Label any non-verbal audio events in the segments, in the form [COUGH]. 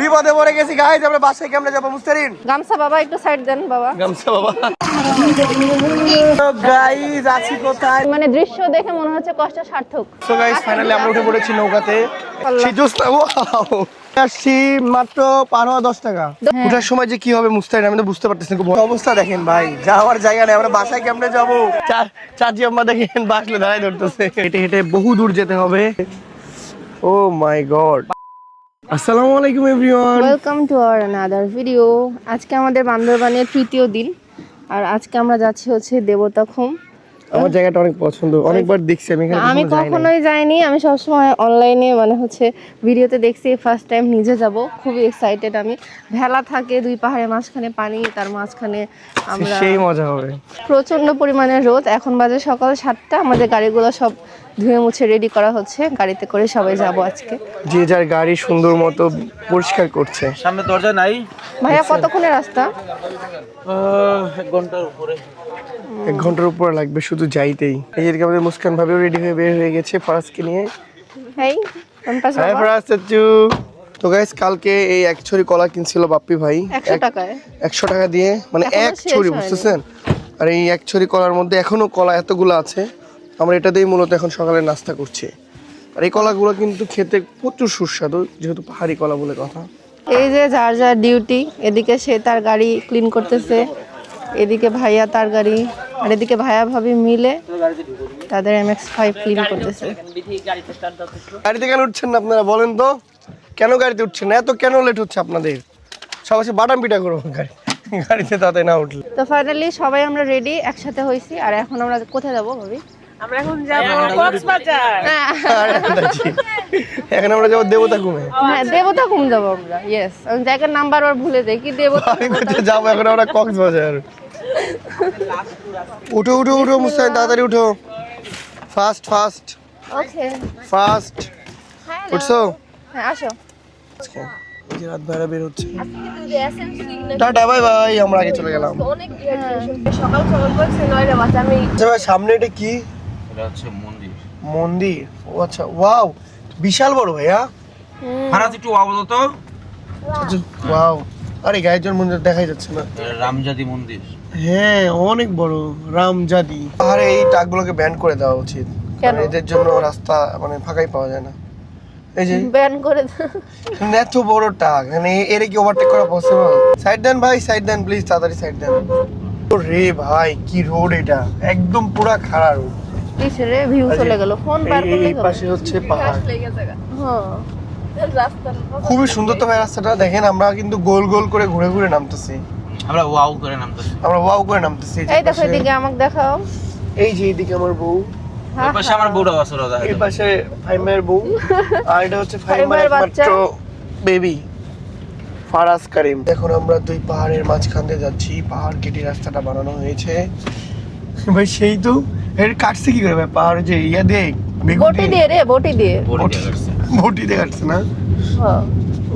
বিপদে পড়ে গেছি গাইজ আমরা বাসায় কেমনে যাব মুস্তারিন গামছা বাবা একটু সাইড দেন বাবা। গামছা বাবা। গাইজ আছি কোথায়? মানে দৃশ্য দেখে মনে হচ্ছে কষ্ট সার্থক। সো গাইজ ফাইনালি আমরা উঠে পড়েছি নৌকাতে। সিজুস্তা ওয়াও আসছি মাত্র পার হওয়া দশ টাকা। হ্যাঁ। ওঠার সময় যে কি হবে আমি তো বুঝতে পারতেছি অবস্থা দেখেন ভাই। যাওয়ার জায়গা নেই আমরা বাসায় কেমনে যাব? চা- চাচি আম্মা দেখেন বাসলে দাঁড়ায় ধরতেছে। হেঁটে হেঁটে বহু দূর যেতে হবে। ও মাই গড আসসালামু আলাইকুম everyone welcome to our another video আজকে আমাদের বান্দরবানের তৃতীয় দিন আর আজকে আমরা যাচ্ছি হচ্ছে দেবতাখুম আমার জায়গাটা অনেক পছন্দ অনেকবার দেখছি আমি এখানে আমি। কখনোই যাইনি আমি সবসময় অনলাইনে মানে হচ্ছে ভিডিওতে দেখছি ফার্স্ট টাইম নিজে যাব খুবই এক্সাইটেড আমি। ভেলা থাকে দুই পাহাড়ের মাঝখানে পানি তার মাঝখানে আমরা সেই মজা হবে। প্রচণ্ড পরিমাণে রোদ এখন বাজে সকাল সাতটা আমাদের গাড়িগুলো সব ধুয়ে মুছে রেডি করা হচ্ছে। গাড়িতে করে সবাই যাব আজকে। যে যার গাড়ি সুন্দর মতো পরিষ্কার করছে। সামনে দরজা নাই। ভাইয়া কতক্ষণের রাস্তা? এক ঘণ্টার উপরে। এক ঘণ্টার উপর লাগবে শুধু যাইতেই। এই যে আমাদের মুস্কান ভাবেও রেডি হয়ে বের হয়ে গেছে ফরাজকে নিয়ে। হেই পম্পাস হাই ফরাজ চাচু। তো গাইস কালকে এই এক ছড়ি কলা কিনছিল বাপ্পি ভাই। একশো এক টাকায়? একশো টাকা দিয়ে মানে এক ছড়ি। বুঝতেছেন? আর এই এক ছড়ি কলার মধ্যে এখনও কলা এতগুলো আছে। আমরা এটা দিয়েই মূলত এখন সকালে নাস্তা করছি। আর এই কলাগুলো কিন্তু খেতে প্রচুর সুস্বাদু যেহেতু পাহাড়ি কলা বলে কথা। এই যে যার যার ডিউটি এদিকে সে তার গাড়ি ক্লিন করতেছে এদিকে ভাইয়া তার গাড়ি আর এদিকে ভাইয়া ভাবি মিলে তাদের এম এক্স ফাইভ ক্লিন করতেছে। গাড়িতে কেন উঠছেন না আপনারা বলেন তো? কেন গাড়িতে উঠছেন না? এত কেন লেট হচ্ছে আপনাদের? সবাই বাটাম পিটা করব গাড়ি গাড়িতে তাতে না উঠলে। তো ফাইনালি সবাই আমরা রেডি একসাথে হয়েছি আর এখন আমরা কোথায় যাব ভাবি? আমরা এখন যাব কক্সবাজার। এখন আমরা যাব দেবতা ঘুমে হ্যাঁ দেবতা ঘুম যাব আমরা ইয়েস আমি জায়গার নাম্বার আর ভুলে যাই কি দেবতা আমি কোথায় যাব এখন আমরা কক্সবাজার। উঠো উঠো উঠো মুস্তাহিন তাড়াতাড়ি উঠো। ফাস্ট ফাস্ট ওকে ফাস্ট উঠছো? হ্যাঁ আসো। এই রাত বাইরে বের হচ্ছে টাটা বাই বাই আমরা আগে চলে গেলাম। সকাল সকাল বলছে নয়টা বাচ্চা আমি আচ্ছা সামনে এটা কি? এটা হচ্ছে মন্দির। মন্দির? ও আচ্ছা ওয়াও বিশাল বড় ভাইয়া। ফারাজ একটু আপাতত ওয়াও। আরে গায়ের মন্দির দেখাই যাচ্ছে না। রামজাদি মন্দির। হ্যাঁ অনেক বড় রামজাদি। আরে এই ট্রাকগুলোকে ব্যান করে দেওয়া উচিত। কারণ এদের জন্য রাস্তা মানে ফাঁকাই পাওয়া যায় না। এই যে ব্যান করে দাও। এত বড় ট্রাক মানে এর কি ওভারটেক করা পসিবল সাইড দেন ভাই সাইড দেন প্লিজ তাড়াতাড়ি সাইড দেন। ও রে ভাই কি রোড এটা? একদম পুরা খাড়া রোড কিসে রে ভিউ চলে গেল ফোন বার করলে এই পাশে হচ্ছে পাহাড়। হ্যাঁ। খুবই সুন্দর তো ভাই রাস্তাটা দেখেন আমরা কিন্তু গোল গোল করে ঘুরে ঘুরে নামতেছি। আমরা ওয়াও করে নামতেছি। আমরা ওয়াও করে নামতেছি এই যে দেখো এদিকে আমাকে দেখাও। এই যে এইদিকে আমার বউ। হ্যাঁ, ওই পাশে আমার বউটা আছে দেখা এই পাশে ফাইমের বউ। [LAUGHS] আর এটা হচ্ছে ফাইমের। একমাত্র বেবি ফারাজ কারিম। এখন আমরা দুই পাহাড়ের মাঝখান দিয়ে যাচ্ছি পাহাড় কেটে রাস্তাটা বানানো হয়েছে। ভাই সেই তো। এর কাটছে কি করে ভাই? পাহাড়ে যে ইয়া দিয়ে বটি দিয়ে? রে বটি দিয়ে। বটি। দিয়ে কাটছে। বটি দিয়ে কাটছে না? হ্যাঁ।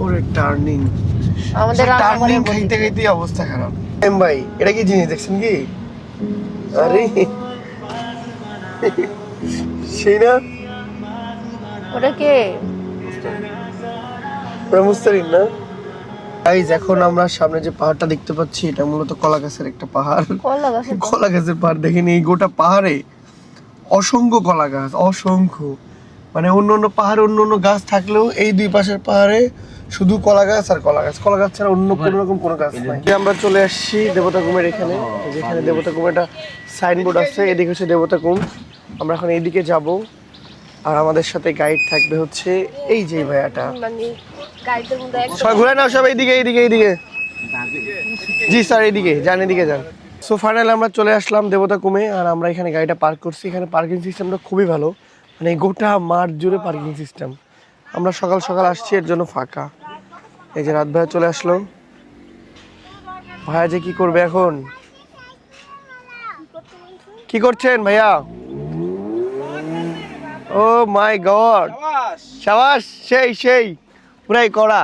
ওরে টার্নিং। আমাদের টার্নিং খাইতে খাইতে অবস্থা খারাপ। এম ভাই এটা কি জিনিস দেখছেন কি? আরে। সেই না? ওটা কে? ওরা মুস্তারিন না? গাইজ এখন আমরা সামনে যে পাহাড়টা দেখতে পাচ্ছি এটা মূলত কলা গাছের একটা পাহাড়। কলা গাছের পাহাড় দেখেন এই গোটা পাহাড়ে। অসংখ্য কলা গাছ অসংখ্য। মানে অন্য অন্য পাহাড়ে অন্য অন্য গাছ থাকলেও এই দুই পাশের পাহাড়ে শুধু কলা গাছ আর কলা গাছ। কলা গাছ ছাড়া অন্য কোনো রকম কোনো গাছ নাই। আমরা চলে আসছি দেবতা কুমের এখানে। যেখানে দেবতা কুমের একটা সাইনবোর্ড আছে এদিকে হচ্ছে দেবতা কুম। আমরা এখন এইদিকে যাব। আর আমাদের সাথে গাইড থাকবে হচ্ছে এই যে ভাইয়াটা। মানে সবাই ঘুরে নাও সবাই এইদিকে এইদিকে এইদিকে। জি স্যার এইদিকে যান এদিকে যান। সো ফাইনালি আমরা চলে আসলাম দেবতা কুমে আর আমরা এখানে গাড়িটা পার্ক করছি। এখানে পার্কিং সিস্টেমটা খুবই ভালো। মানে গোটা মাঠ জুড়ে পার্কিং সিস্টেম আমরা সকাল সকাল আসছি এর জন্য ফাঁকা। এই যে রাত ভাইয়া চলে আসলো। ভাইয়া যে কি করবে এখন? কি করছেন ভাইয়া? ও মাই গড সাবাস সেই সেই। পুরাই কড়া।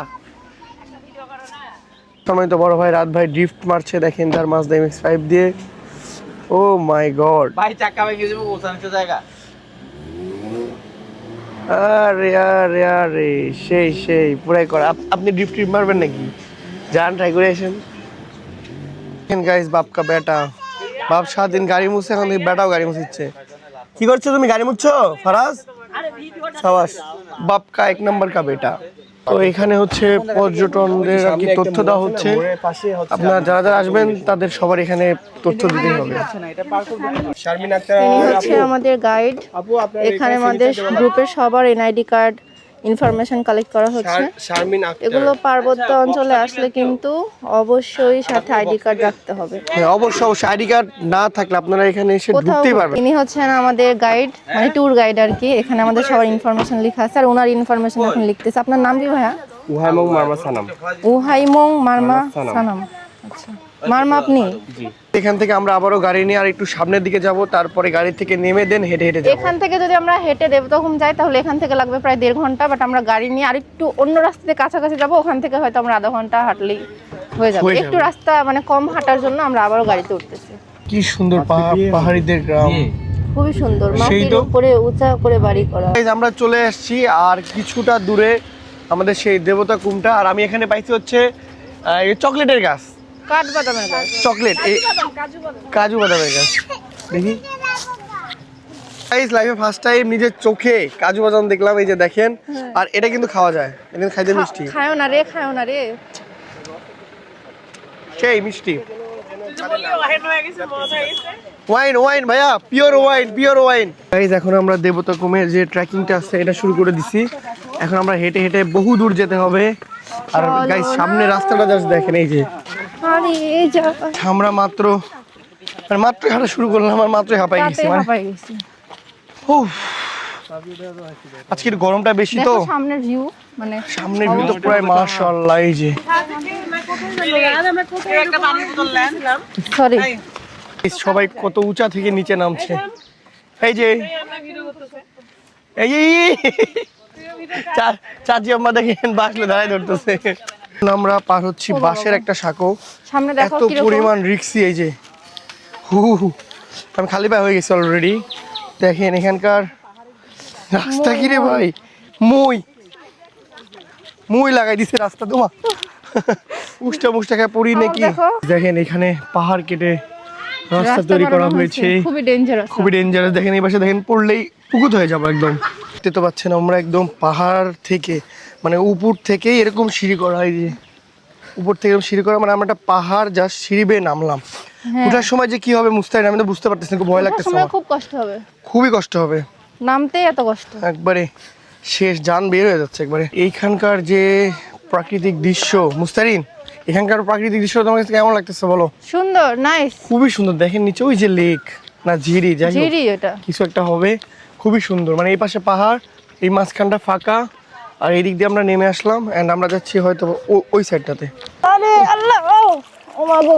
সময় তো বড় ভাই রাত ভাই ড্রিফট মারছে দেখেন তার মাছ দা এমএক্স ফাইভ দিয়ে। ও মাই গড ভাই চাক্কা ভেঙে যাবে ওখানে জায়গা। আরে আরে আরে সেই সেই পুরাই কর। আপনি ড্রিফট ট্রিপ মারবেন নাকি? যান ট্রাই করে আসেন। গাইস বাপ কা বেটা। বাপ সারাদিন গাড়ি মুছছে এখন দেখি বেটাও গাড়ি মুছিচ্ছে। কি করছ তুমি? গাড়ি মুছছো? ফারাজ? সাবাস। বাপ কা এক নম্বর কা বেটা। তো এখানে হচ্ছে পর্যটনদের আর কি তথ্য দেওয়া হচ্ছে। আপনারা যারা যারা আসবেন তাদের সবার এখানে তথ্য দিতে হবে। হচ্ছে আমাদের গাইড এখানে আমাদের গ্রুপের সবার এনআইডি কার্ড ইনফরমেশন কালেক্ট করা হচ্ছে। শারমিন আক্তার। এগুলো পার্বত্য অঞ্চলে আসলে কিন্তু অবশ্যই সাথে আইডি কার্ড রাখতে হবে। হ্যাঁ অবশ্যই অবশ্যই আইডি কার্ড না থাকলে আপনারা এখানে এসে কোথাও ঢুকতেই পারবেন। ইনি হচ্ছেন আমাদের গাইড মানে ট্যুর গাইড আর কি। এখানে আমাদের সবার ইনফরমেশন লেখা আছে আর ওনার ইনফরমেশন এখন লিখতেছে। আপনার নাম কি ভাইয়া? উহাইমং মারমা সানাম। উহাইমং মারমা সানাম। আচ্ছা। মারমা আপনি? এখান থেকে আমরা আবারও গাড়ি নিয়ে আর একটু সামনের দিকে যাব তারপরে গাড়ি থেকে নেমে দেন হেঁটে হেঁটে যাব। এখান থেকে যদি আমরা হেঁটে দেবতখুম যাই তাহলে এখান থেকে লাগবে প্রায় দেড় ঘণ্টা বাট আমরা গাড়ি নিয়ে আর একটু অন্য রাস্তাতে কাছাকাছি যাব ওখান থেকে হয়তো আমরা আধা ঘণ্টা হাঁটলেই হয়ে যাবে। একটু রাস্তা মানে কম হাঁটার জন্য আমরা আবারও গাড়িতে উঠতেছি। কি সুন্দর পাহাড় পাহাড়িদের গ্রাম। খুবই সুন্দর মাটির উপরে উঁচা করে বাড়ি করা। আমরা চলে আসছি আর কিছুটা দূরে আমাদের সেই দেবতা কুমটা আর আমি এখানে পাইছি হচ্ছে চকলেটের গাছ। কাঠ বাদামের গাছ। চকলেট কাজু বাদামের গাছ। দেখি। লাইফে ফার্স্ট টাইম নিজের চোখে কাজু বাদাম দেখলাম এই যে দেখেন। আর এটা কিন্তু খাওয়া যায়। এটা খাইতে মিষ্টি। খায়ও না রে খায়ও না রে। সেই মিষ্টি। হয়ে হয়ে ওয়াইন ওয়াইন ভাইয়া pure wine pure wine guys এখন আমরা দেবতা কুমের যে ট্রেকিংটা আছে এটা শুরু করে দিছি। এখন আমরা হেঁটে হেঁটে বহু দূর যেতে হবে। আর গাইজ সামনে রাস্তাটা জাস্ট দেখেন এই যা। আমরা মাত্র মানে মাত্র হাঁটা শুরু করলাম আর মাত্র হাঁপাই গেছি মানে আজকের গরমটা বেশি তো? দেখো সামনের ভিউ মানে সামনের ভিউ তো প্রায় মাশাআল্লাহ এই যে। সরি সবাই কত উঁচা থেকে নিচে নামছে। এই যে এই চাচি আম্মা দেখেন বাসলে দাঁড়ায় ধরতেছে। আমরা পার হচ্ছি বাঁশের একটা সাঁকো। সামনে দেখো এত পরিমাণ রিক্সি এই যে। হু হু। আমি খালি পায়ে হয়ে গেছি অলরেডি দেখেন এখানকার রাস্তা কি রে ভাই? মই। মই লাগাই দিছে রাস্তা তোমা। উষ্টা মুষ্টা খায় পড়ি নাকি? দেখেন এখানে পাহাড় কেটে রাস্তা রাস্তা তৈরি করা হয়েছে। খুবই ডেঞ্জারাস খুবই ডেঞ্জারাস দেখেন এই পাশে দেখেন পড়লেই পুকুত হয়ে যাব একদম। দেখতে তো পাচ্ছেন আমরা একদম পাহাড় থেকে। মানে উপর থেকে এরকম সিঁড়ি করা হয় যে উপর থেকে এরকম সিঁড়ি করা মানে আমরা একটা পাহাড় যা সিঁড়ি বেয়ে নামলাম। ওঠার সময় যে কি হবে মুস্তাহিন আমি তো বুঝতে পারতেছি না খুব ভয় লাগতেছে আমার। খুব কষ্ট হবে। খুবই কষ্ট হবে। নামতেই এত কষ্ট। একবারে শেষ যান বের হয়ে যাচ্ছে একবারে। এইখানকার যে প্রাকৃতিক দৃশ্য মুস্তারিন এখানকার প্রাকৃতিক দৃশ্য তোমার কাছে কেমন লাগতেছে বলো? সুন্দর নাইস খুবই সুন্দর। দেখেন নিচে ওই যে লেক না ঝিরি যাই। জিরি ওটা। কিছু একটা হবে। খুবই সুন্দর। মানে এই পাশে পাহাড় এই মাঝখানটা ফাঁকা। আর এই দিক দিয়ে আমরা নেমে আসলাম অ্যান্ড আমরা যাচ্ছি হয়তো ওই সাইডটাতে আরে আল্লাহ ও ও মা গো।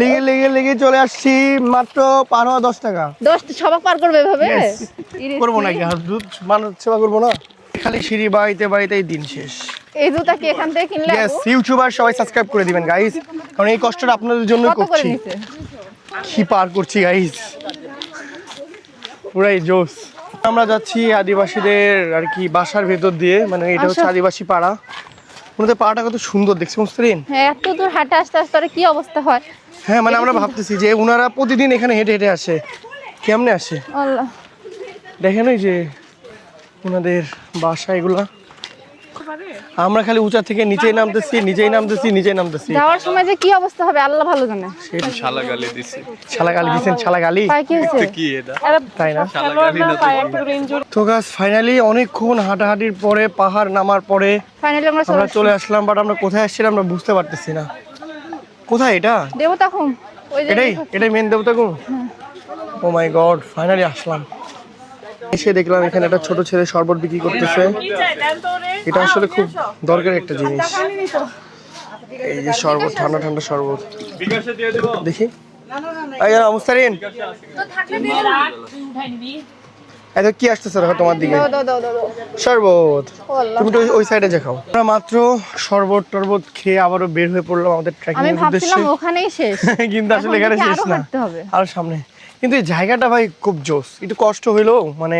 লেগে লেগে লেগে চলে আসছি মাত্র পার হওয়া দশ টাকা। দশ সবাক পার করবে এভাবে. করব নাকি দুধ মানুষ সেবা করব না? খালি সিঁড়ি বাড়িতে বাড়িতেই দিন শেষ। এই জুতা কি এখান থেকে কিনলে আপু? ইউটিউবার সবাই সাবস্ক্রাইব করে দিবেন গাইস কারণ এই কষ্টটা আপনাদের জন্য করছি। কি পার করছি গাইস পুরাই জোস আমরা যাচ্ছি আদিবাসীদের আর কি বাসার ভেতর দিয়ে মানে এটা হচ্ছে আচ্ছা। আদিবাসী পাড়া। ওনাদের পাড়াটা কত সুন্দর দেখছি মুসলিম? হ্যাঁ এত দূর হাঁটা আসতে আসতে আর কি অবস্থা হয়? হ্যাঁ মানে আমরা ভাবতেছি যে ওনারা প্রতিদিন এখানে হেঁটে হেঁটে আসে। কেমনে আসে? আল্লাহ। দেখেন ওই যে ওনাদের বাসা এগুলা। আমরা খালি উঁচা থেকে নিচেই নামতেছি নিচেই নামতেছি নিচেই নামতেছি। যাওয়ার সময় যে কি অবস্থা হবে আল্লাহ ভালো জানে। শালা গালি দিছে। ছালা গালি দিচ্ছেন ছালা গালি কি হয়েছে? কি এটা? তাই না? তো গাছ ফাইনালি অনেকক্ষণ হাঁটাহাঁটির পরে পাহাড় নামার পরে ফাইনালি আমরা চলে আসলাম। বাট আমরা কোথায় আসছিলাম আমরা বুঝতে পারতেছি না। কোথায় এটা? দেবতা খুম ওই যে এটাই? এটাই মেন দেবতা গো ও মাই গড ফাইনালি আসলাম। এসে দেখলাম এখানে একটা ছোট ছেলে শরবত বিক্রি করতেছে। এটা আসলে খুব দরকারি একটা জিনিস। এই যে শরবত ঠান্ডা ঠান্ডা শরবত। দেখি। মুস্তারিন। এত কি আসতেছে দেখো তোমার দিকে। শরবত। তুমি তো ওই- সাইডে আমরা মাত্র শরবত টরবত খেয়ে আবারও বের হয়ে পড়লাম আমাদের ট্রেকিং আমি এর উদ্দেশ্যে। ওখানেই শেষ। [LAUGHS] কিন্তু আসলে এখন শেষ না। আর সামনে। কিন্তু এই জায়গাটা ভাই খুব জোস। একটু কষ্ট হইল মানে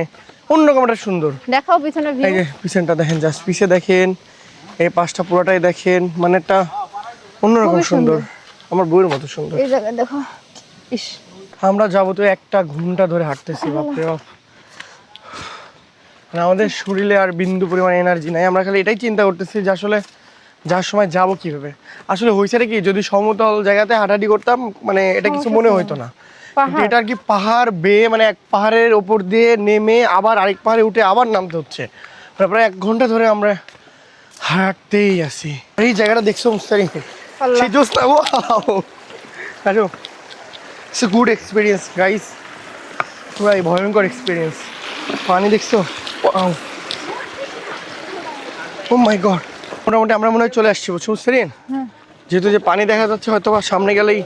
অন্যরকম একটা সুন্দর। দেখাও পিছনে এই ভিউ যে পিছনটা দেখেন জাস্ট পিছে দেখেন এই পাশটা পুরোটাই দেখেন মানে একটা অন্যরকম সুন্দর। আমার বইয়ের মতো সুন্দর। এই জায়গায় দেখো ইস। আমরা যাব তো একটা ঘণ্টা ধরে হাঁটতেছি বাপরে বাপ। মানে আমাদের শরীরে আর বিন্দু পরিমাণ এনার্জি নাই। আমরা খালি এটাই চিন্তা করতেছি যে আসলে যার সময় যাব কীভাবে। আসলে হয়েছে কি যদি সমতল জায়গাতে হাঁটাহাঁটি করতাম মানে এটা কিছু মনে হইতো না। আর কি পাহাড় বেয়ে মানে এক পাহাড়ের ওপর দিয়ে নেমে আবার আরেক পাহাড়ে উঠে আবার নামতে হচ্ছে। প্রায় এক ঘণ্টা ধরে আমরা হাঁটতেই আছি। এই জায়গাটা দেখছ মুস্তারি। সেই না ও আসো it's a good experience guys পুরাই ভয়ঙ্কর এক্সপিরিয়েন্স পানি দেখছ? ও মাই গড মোটামুটি আমরা মনে হয় চলে আসছি বুঝছ মুস্তারিন যেহেতু যে পানি দেখা যাচ্ছে হয়তো বা সামনে গেলেই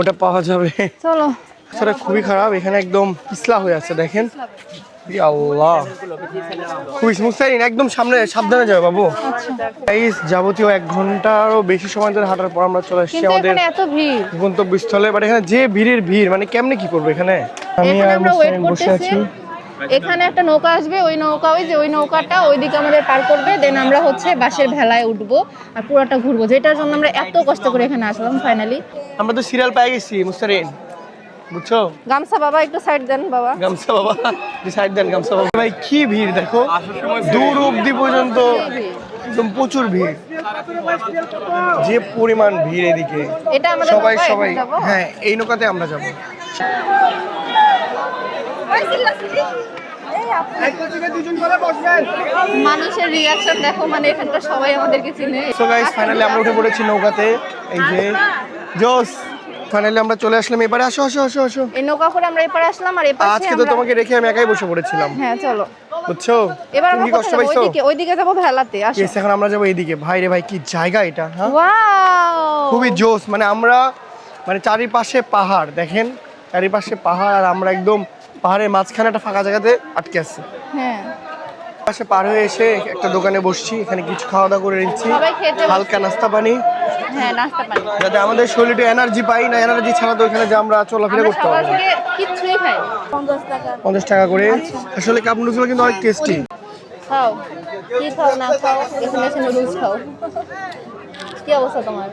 ওটা পাওয়া যাবে। চলো। সেটা খুবই খারাপ এখানে একদম পিছলা হয়ে আছে দেখেন। আল্লাহ। খুবই মুস্তারিন একদম সামনে সাবধানে যাবে বাবু। যাবতীয় এক ঘন্টারও বেশি সময় ধরে হাঁটার পর আমরা চলে এসেছি আমাদের গন্তব্যস্থলে বাট এখানে যে ভিড়ের ভিড় মানে কেমনে কি করব এখানে? আমি আর বসে আছি। এখানে একটা নৌকা আসবে ওই নৌকা ওই যে ওই নৌকাটা ওইদিকে আমাদের পার করবে দেন আমরা হচ্ছে বাসের ভেলায় উঠবো আর পুরোটা ঘুরবো। যেটার জন্য আমরা এত কষ্ট করে এখানে আসলাম ফাইনালি আমরা তো সিরিয়াল পেয়ে গেছি মুস্তারিন। বুঝছ? গামছা বাবা একটু সাইড দেন বাবা। গামছা বাবা সাইড দেন গামছা বাবা। ভাই কি ভিড় দেখো। দূর অব্দি পর্যন্ত একদম প্রচুর ভিড়। যে পরিমাণ ভিড় এদিকে। সবাই সবাই। যাব? হ্যাঁ এই নৌকাতে আমরা যাব। মানুষের রিয়াকশন দেখো মানে এখানকার সবাই আমাদেরকে চিনে। সো গাইস ফাইনালি আমরা উঠে পড়েছি নৌকাতে। এই যে জোস ফাইনালি আমরা চলে আসলাম এবারে আসো আসো আসো আসো। এই নৌকা করে আমরা এপারে আসলাম আর আজকে তো তোমাকে রেখে আমি একাই বসে পড়েছিলাম। হ্যাঁ চলো। বুঝছ? এবার আমরা কষ্ট পাইছো ওইদিকে ওইদিকে যাব ভেলাতে। আসো। এখন আমরা যাব এইদিকে। ভাই রে ভাই কি জায়গা এটা হ্যাঁ? ওয়াও খুবই জোস মানে আমরা মানে চারিপাশে পাহাড় দেখেন? চারিপাশে পাহাড় আর আমরা একদম পাহাড়ের মাঝখানে একটা ফাঁকা জায়গাতে আটকে আছি। হ্যাঁ। পাশে পার হয়ে এসে একটা দোকানে বসছি এখানে কিছু খাওয়া দাওয়া করে নিচ্ছি। হালকা নাস্তা পানি। হ্যাঁ নাস্তা পানি। যাতে আমাদের শরীরে এনার্জি পাই না এনার্জি ছাড়া তো এখানে যে আমরা চলাফেরা করতে পারব। খাই। পঞ্চাশ টাকা। করে। আসলে কাপ নুডলসগুলো কিন্তু অনেক টেস্টি খাও। কি খাও না খাও? এখানে এসে নুডলস খাও। কি অবস্থা তোমার?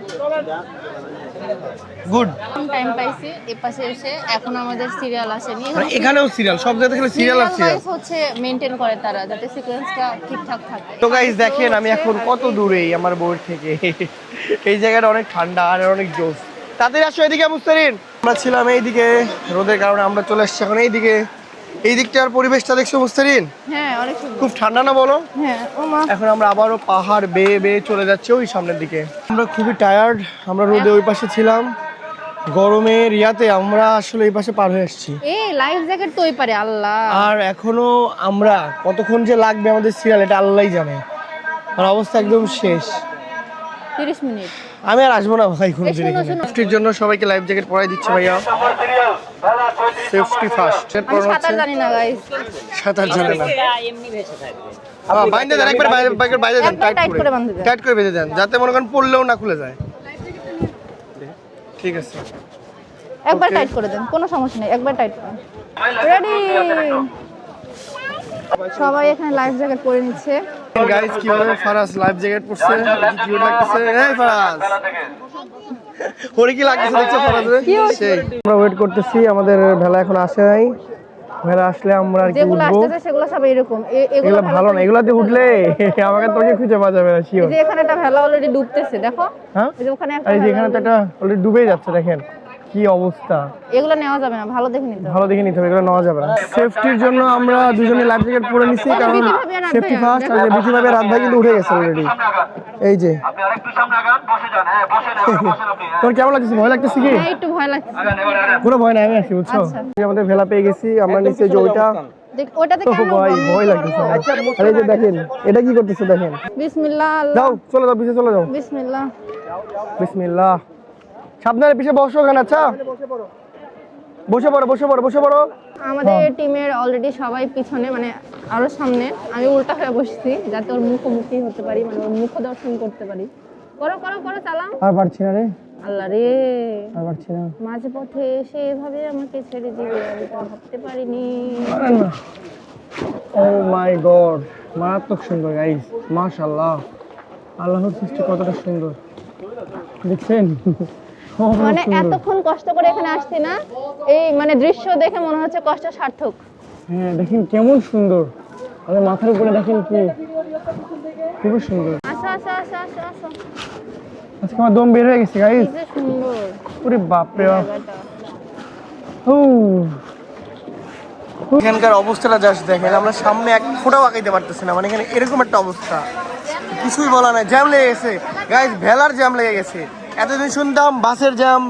গুড। টাইম পাইছি এ পাশে এসে এখন আমাদের সিরিয়াল আসেনি। মানে এখানেও সিরিয়াল সব জায়গায় সিরিয়াল আর সিরিয়াল হচ্ছে মেনটেন করে তারা যাতে সিকোয়েন্সটা ঠিকঠাক থাকে। তো গাইস দেখেন আমি এখন কত দূরে আমার বোর্ড থেকে। এই জায়গাটা অনেক ঠান্ডা আর অনেক জোস তাদের আসো এদিকে মুস্তারিন। আমরা ছিলাম এইদিকে রোদের কারণে আমরা চলে এসেছি এখন এইদিকে। এই দিকটার পরিবেশটা দেখছ মুস্তারিন? হ্যাঁ অনেক সুন্দর। খুব ঠান্ডা না বলো? হ্যাঁ এখন আমরা আবারও পাহাড় বেয়ে বেয়ে চলে যাচ্ছি ওই সামনের দিকে। আমরা খুবই টায়ার্ড আমরা রোদে ওই পাশে ছিলাম। গরমের ইয়াতে আমরা আসলে এই পাশে পার হয়ে আসছি। এই লাইফ জ্যাকেট তো ওই পারে আল্লাহ। আর এখনও আমরা কতক্ষণ যে লাগবে আমাদের সিরিয়াল এটা আল্লাহই জানে। আর অবস্থা একদম শেষ। 30 মিনিট। আমি আর আসব না ভাই কোনো দিন সেফটির জন্য সবাইকে লাইফ জ্যাকেট পরাই দিচ্ছে ভাইয়া। সেফটি ফার্স্ট সাঁতার জানি না গাইস সাঁতার জানে না। এমনি ভেসে থাকবে আবার বাইন্দে দেন একবার বাইরে বাইরে দেন টাইট করে। করে বাঁধে টাইট করে বেঁধে দেন যাতে মনে করেন পড়লেও না খুলে যায়। ঠিক আছে। একবার টাইট করে দেন কোনো সমস্যা নেই একবার টাইট করেন রেডি সবাই এখানে লাইফ জ্যাকেট পরে নিচ্ছে। গাইস কীভাবে ফারাজ লাইফ জ্যাকেট পরছে কি কিউট লাগতেছে। এই ফারাজ! ওরে কি লাগতেছে দেখছ ফারাজ? সেই। আমরা ওয়েট করতেছি আমাদের ভেলা এখন আসে নাই। ভেলা আসলে আমরা আর কি যেগুলো উঠবো? আসতেছে সেগুলো সব এরকম এগুলো এগুলো ভালো না এগুলাতে উঠলে [LAUGHS] আমাকে তোকে খুঁজে পাওয়া যাবে না এই যে এখানে একটা ভেলা অলরেডি ডুবতেছে দেখো। হ্যাঁ? এই যে ওখানে একটা এই যে এখানে তো একটা অলরেডি ডুবেই যাচ্ছে দেখেন। কি অবস্থা? এগুলো নেওয়া যাবে না ভালো দেখে নিতে ভালো দেখে নিতে হবে এগুলো নেওয়া যাবে না। সেফটির জন্য আমরা দুজনে লাইফ জ্যাকেট পরে নিছি কারণ সেফটি ফার্স্ট আর বিধি ভাবে রাত ভাই কিন্তু উঠে গেছে অলরেডি এই যে। তোর কেমন লাগছে? ভয় লাগতেছে কি? হ্যাঁ একটু ভয় লাগছে। কোনো ভয় নাই আমি আছি বুঝছ? আচ্ছা। আমাদের ভেলা পেয়ে গেছি আমরা নিচে যে ওইটা। ওটাতে কেন ভয় লাগতেছে। আমার। যে দেখেন এটা কি করতেছে দেখেন? বিসমিল্লাহ। যাও চলে যাও পিছে চলে যাও। বিসমিল্লাহ। বিসমিল্লাহ। সাবধানে পিছে বসো ওখানে আচ্ছা? বসে পড়ো। বসে পড়ো বসে পড়ো আমাদের টিমের অলরেডি সবাই পিছনে মানে আরও সামনে। আমি উল্টা হয়ে বসছি যাতে ওর মুখোমুখি হতে পারি মানে ওর মুখ দর্শন করতে পারি। করো করো করো চালাও। আর পারছি না রে। আল্লাহ রে। আর পারছি না। মাঝে পথে এসে এভাবে আমাকে ছেড়ে দিবে আমি তো ভাবতে পারিনি। ও মাই গড মারাত্মক সুন্দর গাইস মাশাআল্লাহ। আল্লাহর সৃষ্টি কতটা সুন্দর। দেখছেন? মানে এতক্ষণ কষ্ট করে এখানে আসছি না এই মানে দৃশ্য দেখে মনে হচ্ছে কষ্ট সার্থক। হ্যাঁ দেখেন কেমন সুন্দর। আমাদের মাথার উপরে দেখেন কি খুবই সুন্দর। আসো আসো আসো আসো আসো। আজকে আমার দম বের হয়ে গেছে গাইস কি সুন্দর। ওরে বাপরে। বাপ জায়গাটা। ও এখানকার অবস্থাটা জাস্ট দেখেন আমরা সামনে এক ফোঁটাও আঁকাইতে পারতেছি না মানে এখানে এরকম একটা অবস্থা। কিছুই বলা নাই জ্যাম লেগে গেছে। গাইস ভেলার জ্যাম লেগে গেছে। এতদিন শুনতাম বাসের জ্যাম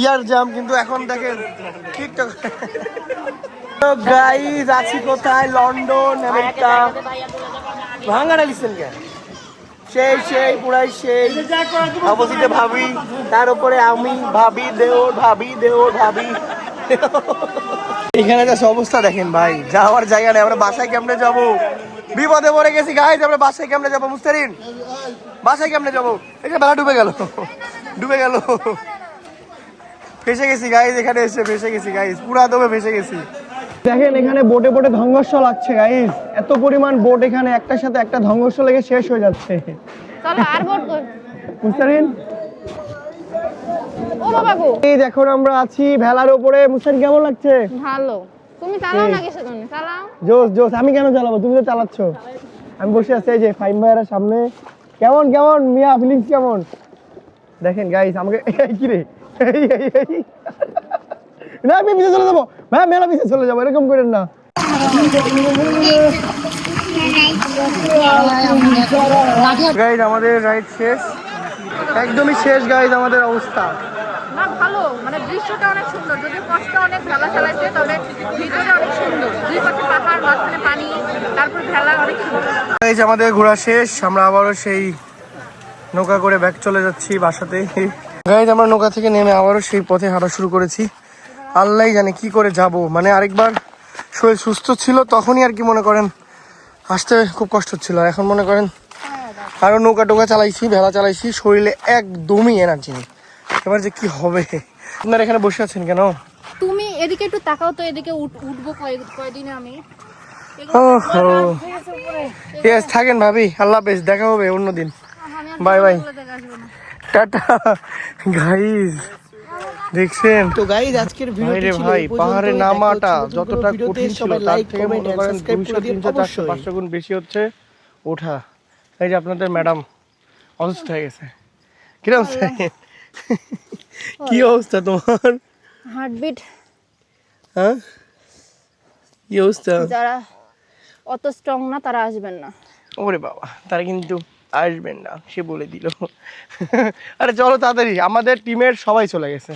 ইয়ার জ্যাম, কিন্তু এখন দেখেন টিকটক গাইস আছি কোথায়? London, America. ভাঙাড়া লিসেন কেন সেই সেই, পুরাই সেই। অপোজিটে ভাবি, তার উপরে আমি, ভাবি দেওর ভাবি দেওর ভাবি। এখানে যা অবস্থা দেখেন ভাই, যাওয়ার জায়গা নেই। আমরা বাসায় কেমনে যাব? বিপদে পড়ে গেছি গাইজ আমরা বাসায় কেমনে যাব? মুস্তারিন? বাসায় কেমনে যাব? এই যে বেলা ডুবে গেল। ডুবে গেল। ফেসে গেছি গাইজ এখানে এসে ফেসে গেছি গাইজ পুরা দমে ফেসে গেছি। দেখেন এখানে বোটে বোটে ধ্বংস লাগছে গাইজ এত পরিমাণ বোট এখানে একটার সাথে একটা ধ্বংস লেগে শেষ হয়ে যাচ্ছে। চলো আর বোট মুস্তারিন? ও বাবা গো। এই এখন আমরা আছি ভেলার উপরে। মুস্তারিন কেমন লাগছে? ভালো। তুমি চালাও না কিসের জন্য চালাও। জোস জোস। আমি কেন চালাবো? তুমি তো চালাচ্ছ। আমি বসে আছি এই যে ফাইম ভাইয়ের সামনে। কেমন কেমন মিয়া ফিলিংস কেমন? দেখেন গাইস আমাকে এই কি রে। না আমি পিছিয়ে চলে যাব। ভাই মেলা পিছিয়ে চলে যাব এরকম করেন না। গাইজ আমাদের রাইড শেষ। একদমই শেষ গাইজ আমাদের অবস্থা। না ভালো মানে দৃশ্যটা অনেক সুন্দর। যদিও কষ্ট অনেক ভেলা চালাইছে তবে ভিতরে অনেক আমাদের ঘোরা শেষ, আমরা আবারও সেই নৌকা করে ব্যাক চলে যাচ্ছি বাসাতে। গাইজ আমরা নৌকা থেকে নেমে আবারও সেই পথে হাঁটা শুরু করেছি। আল্লাহ জানে কি করে যাব। মানে আরেকবার শরীর সুস্থ ছিল, তখনই আর কি মনে করেন, আসতে খুব কষ্ট ছিল আর এখন মনে করেন আরও নৌকা টোকা চালাইছি, ভেলা চালাইছি, শরীরে একদমই এনার্জি নেই। এবার যে কি হবে? আপনারা এখানে বসে আছেন কেন? এদিকে একটু তাকাও তো এদিকে উঠবো কয় কয়দিনে আমি। ঠিক আছে থাকেন ভাবি। আল্লাহ হাফেজ দেখা হবে অন্যদিন বাই বাই। টাটা। গাইজ দেখছেন? তো গাইজ আজকের ভিডিওটি ছিল ভাই পাহাড়ে নামাটা যতটা। কঠিন ছিল তার থেকে মনে করেন গুণ বেশি হচ্ছে ওঠা। এই যে আপনাদের ম্যাডাম অসুস্থ হয়ে গেছে। কিরম কি অবস্থা তোমার? হার্টবিট হ্যাঁ? কি অবস্থা? যারা অত স্ট্রং না তারা আসবেন না। ওরে বাবা তারা কিন্তু আসবেন না সে বলে দিল। আরে চলো তাড়াতাড়ি আমাদের টিমের সবাই চলে গেছে।